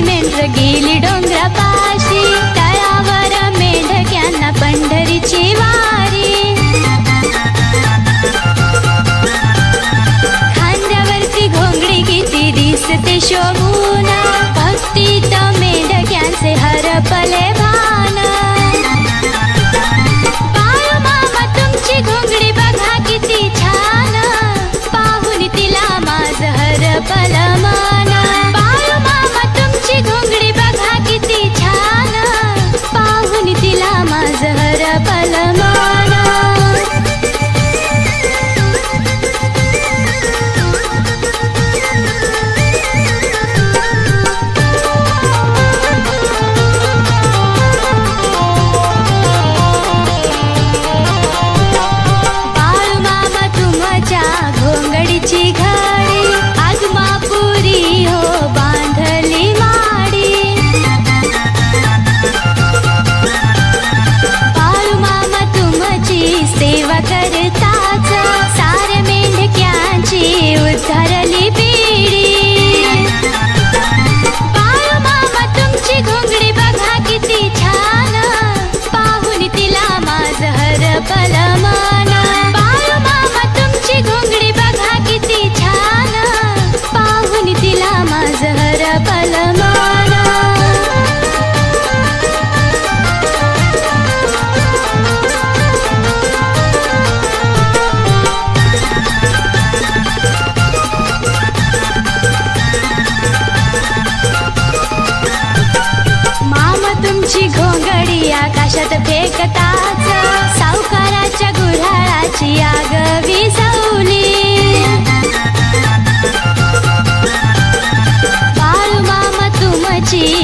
मेंढर गेली डोंगरापाशी. तळावर मेंढक्यांना पंढरीची वारी. खांद्यावरती घोंगडी किती दिसते शोभून. भक्तीत मेंढक्यांचे हरपले పరబలమా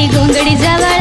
तुमची घोंगडी